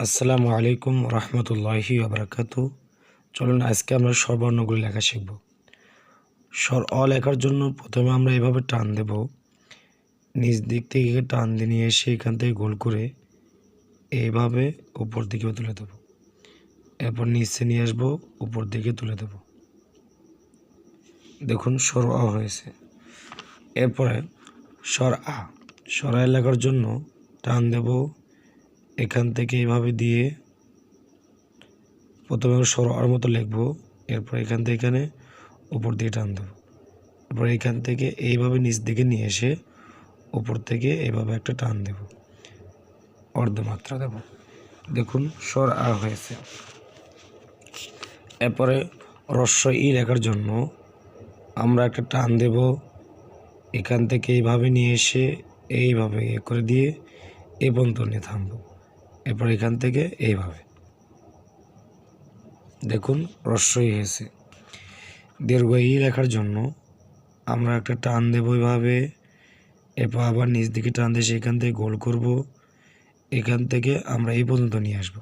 আসসালামু আলাইকুম রহমতুল্লাহি আবরাকাত। চলুন আজকে আমরা স্বরবর্ণগুলি লেখা শিখব। স্বর অ লেখার জন্য প্রথমে আমরা এভাবে টান দেব। নিজ দিক থেকে টান দিয়ে নিয়ে এসে এখান থেকে গোল করে এইভাবে উপর দিকে তুলে দেব। এরপর নিচে নিয়ে আসব, উপর দিকে তুলে দেব। দেখুন স্বর অ হয়েছে। এরপরে স্বর আ। স্বর লেখার জন্য টান দেব এখান থেকে এইভাবে দিয়ে প্রথমে সরার মতো লিখব, এরপর এখান থেকে এখানে উপর দিয়ে টান দেবো। এরপর এখান থেকে এইভাবে নিচ দিকে নিয়ে এসে উপর থেকে এইভাবে একটা টান দেব। অর্ধমাত্রা দেব। দেখুন স্বর আ হয়েছে। এরপরে রস্য ই লেখার জন্য আমরা একটা টান দেব। এখান থেকে এইভাবে নিয়ে এসে এইভাবে করে দিয়ে এ পর্যন্ত নিয়ে থামবো। এরপর এখান থেকে এইভাবে। দেখুন, রস্যই হয়েছে। দীর্ঘ ই লেখার জন্য আমরা একটা টান দেবো এইভাবে। এরপর আবার নিচ দিকে টান দিয়ে সেখান থেকে গোল করব। এখান থেকে আমরা এই পর্যন্ত নিয়ে আসব।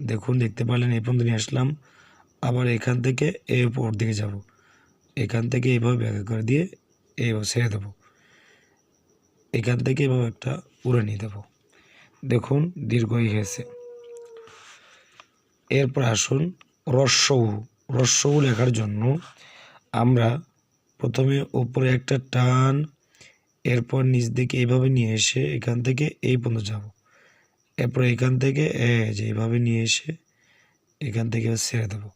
দেখুন, দেখতে পারলেন, এই পর্যন্ত নিয়ে আসলাম। আবার এখান থেকে এই উপর দিকে যাব। এখান থেকে এইভাবে ব্যাখ্যা করে দিয়ে এইভাবে ছেড়ে দেবো। এখান থেকে এভাবে একটা উড়ে নিয়ে দেবো। দেখুন, দীর্ঘই হয়েছে। এরপর আসুন রস্যউ রস্যউ লেখার জন্য আমরা প্রথমে ওপরে একটা টান, এরপর নিচ দিকে এইভাবে নিয়ে এসে এখান থেকে এই পর্যন্ত যাব। এরপর এখান থেকে যে এইভাবে নিয়ে এসে এখান থেকে ছেড়ে দেবো।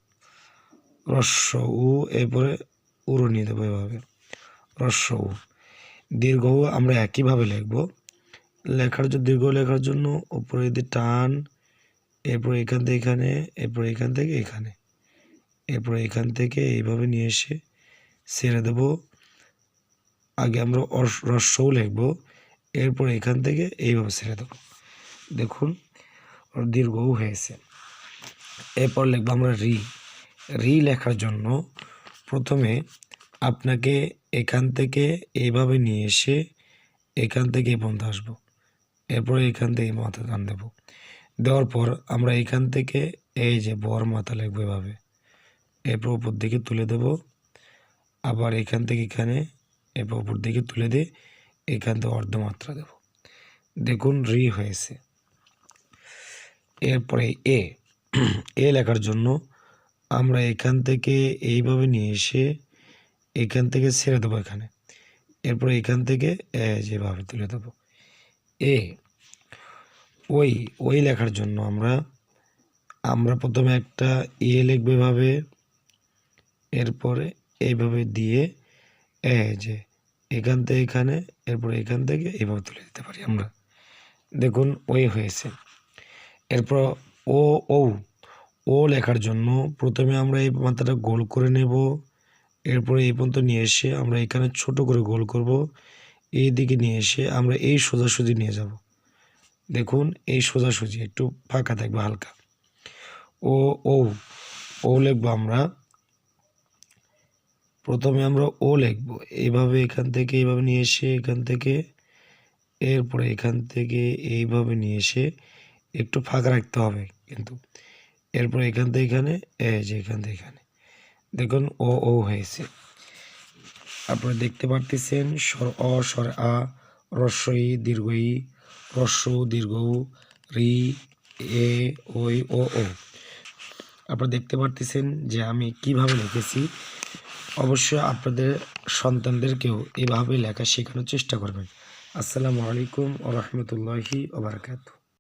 রস্য উ এরপরে উড়ো নিয়ে দেবো এভাবে। রস্য উ দীর্ঘ আমরা একইভাবে লিখব। লেখার জন্য, দীর্ঘ লেখার জন্য, উপরে দিয়ে টান, এরপর এখান থেকে এখানে, এরপর এখান থেকে এখানে, এরপর এখান থেকে এইভাবে নিয়ে এসে ছেড়ে দেব। আগে আমরা রস্যও লিখব, এরপর এখান থেকে এইভাবে ছেড়ে দেব। দেখুন দীর্ঘও হয়েছে। এরপর লিখব আমরা রি। রি লেখার জন্য প্রথমে আপনাকে এখান থেকে এইভাবে নিয়ে এসে এখান থেকে এই পর্যন্ত আসব। এরপরে এখান থেকে মাথা টান দেব। দেওয়ার পর আমরা এখান থেকে এই যে বর মাথা লিখব এভাবে, এরপর উপর দিকে তুলে দেব। আবার এখান থেকে এখানে এরপর উপর দিকে তুলে দিয়ে এখান থেকে অর্ধমাত্রা দেব। দেখুন, রি হয়েছে। এরপরে এ এ লেখার জন্য আমরা এখান থেকে এইভাবে নিয়ে এসে এখান থেকে ছেড়ে দেবো এখানে। এরপরে এখান থেকে এ যেভাবে তুলে দেবো। এ, ওই ওই লেখার জন্য আমরা আমরা প্রথমে একটা এ লিখবে ভাবে, এরপরে এইভাবে দিয়ে, এ যে, এখান থেকে এখানে, এরপর এখান থেকে এইভাবে তুলে দিতে পারি আমরা। দেখুন, ওই হয়েছে। এরপর ও ও ও লেখার জন্য প্রথমে আমরা এই মাথাটা গোল করে নেব। এরপরে এই পর্যন্ত নিয়ে এসে আমরা এখানে ছোট করে গোল করব। এই দিকে নিয়ে এসে আমরা এই সোজাসুজি নিয়ে যাব। দেখুন, এই সোজাসুজি একটু ফাঁকা থাকবে হালকা। ও ও ও লিখব আমরা। প্রথমে আমরা ও লিখব। এইভাবে এখান থেকে এইভাবে নিয়ে এসে এখান থেকে, এরপরে এখান থেকে এইভাবে নিয়ে এসে একটু ফাঁকা রাখতে হবে কিন্তু। এরপর এখান থেকে এখানে, এই যে এখান থেকে এখানে। দেখুন, ও ও হয়েছে। আপনারা দেখতে পারতেছেন স্বর অ, স্বর আ রস্বই দীর্ঘই রস্য দীর্ঘ রি, এ, ওই, ও ও। আপনারা দেখতে পারতেছেন যে আমি কীভাবে লিখেছি। অবশ্যই আপনাদের সন্তানদেরকেও এভাবে লেখা শেখানোর চেষ্টা করবেন। আসসালামু আলাইকুম ও রহমতুল্লাহি ওবরাকাতু